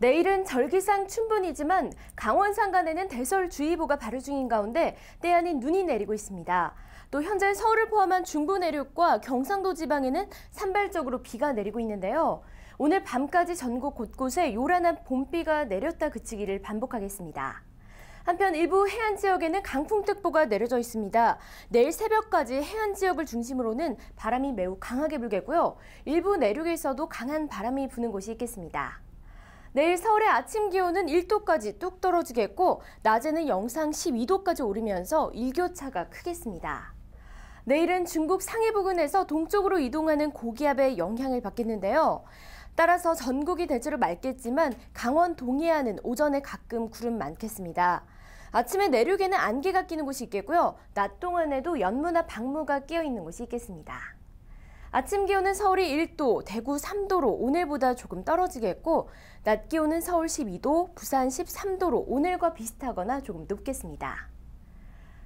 내일은 절기상 춘분이지만 강원 산간에는 대설주의보가 발효 중인 가운데 때 아닌 눈이 내리고 있습니다. 또 현재 서울을 포함한 중부 내륙과 경상도 지방에는 산발적으로 비가 내리고 있는데요. 오늘 밤까지 전국 곳곳에 요란한 봄비가 내렸다 그치기를 반복하겠습니다. 한편 일부 해안 지역에는 강풍특보가 내려져 있습니다. 내일 새벽까지 해안 지역을 중심으로는 바람이 매우 강하게 불겠고요. 일부 내륙에서도 강한 바람이 부는 곳이 있겠습니다. 내일 서울의 아침 기온은 1도까지 뚝 떨어지겠고 낮에는 영상 12도까지 오르면서 일교차가 크겠습니다. 내일은 중국 상해 부근에서 동쪽으로 이동하는 고기압의 영향을 받겠는데요. 따라서 전국이 대체로 맑겠지만 강원 동해안은 오전에 가끔 구름 많겠습니다. 아침에 내륙에는 안개가 끼는 곳이 있겠고요. 낮 동안에도 연무나 방무가 끼어 있는 곳이 있겠습니다. 아침 기온은 서울이 1도, 대구 3도로 오늘보다 조금 떨어지겠고 낮 기온은 서울 12도, 부산 13도로 오늘과 비슷하거나 조금 높겠습니다.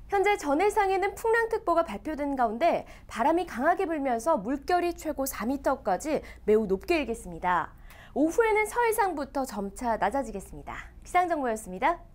현재 전해상에는 풍랑특보가 발표된 가운데 바람이 강하게 불면서 물결이 최고 4m까지 매우 높게 일겠습니다. 오후에는 서해상부터 점차 낮아지겠습니다. 기상정보였습니다.